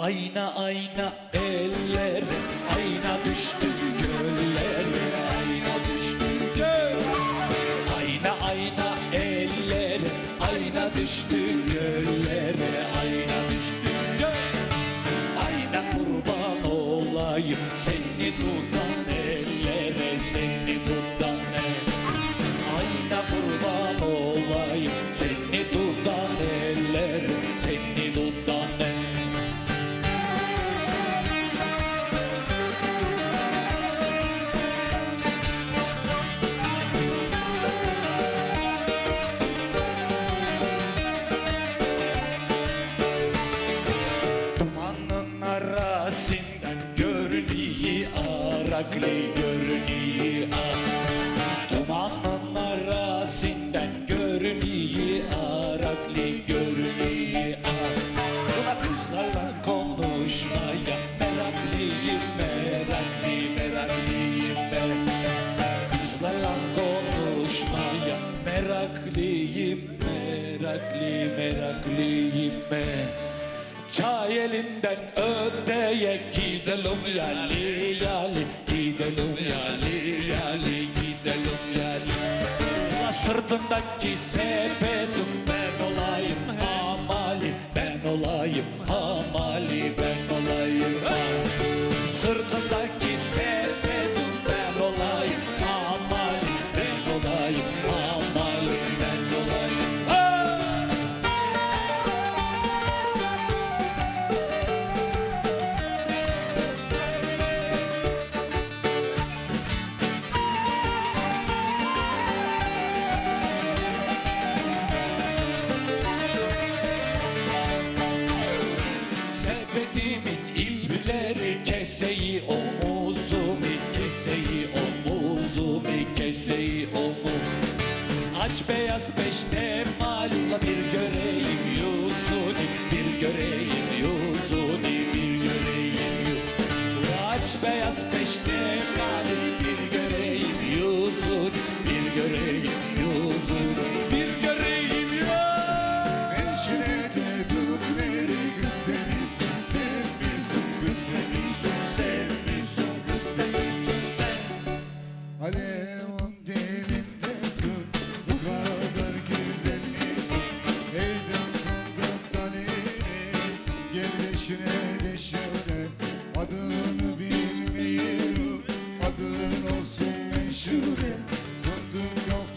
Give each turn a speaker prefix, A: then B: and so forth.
A: Ayna ayna ellere Ayna düştü göllere Arakli görünüyor ah. Dumanın arasından görünüyor Arakli görünüyor ah. Buna kızlarla konuşmaya meraklıyım meraklı meraklıyım ben Kızlarla konuşmaya meraklıyım meraklı meraklıyım ben Çay elinden öteye gidelim yali yali sırtındaki sepetim ben olayım hamali Ben olayım hamali ben olayım. Sırtındaki sepetim Sepetimin ipleri keseyi omuzumi keseyi omuzumi keseyi omuz Aç beyaz beşte malumla bir göreyim yüzünü bir göreyim yüzünü bir göreyim Aç beyaz peşte malum bir göreyim yüzünü bir göreyim
B: Adını bilmiyorum. Adın olsun meşhur Fındık yok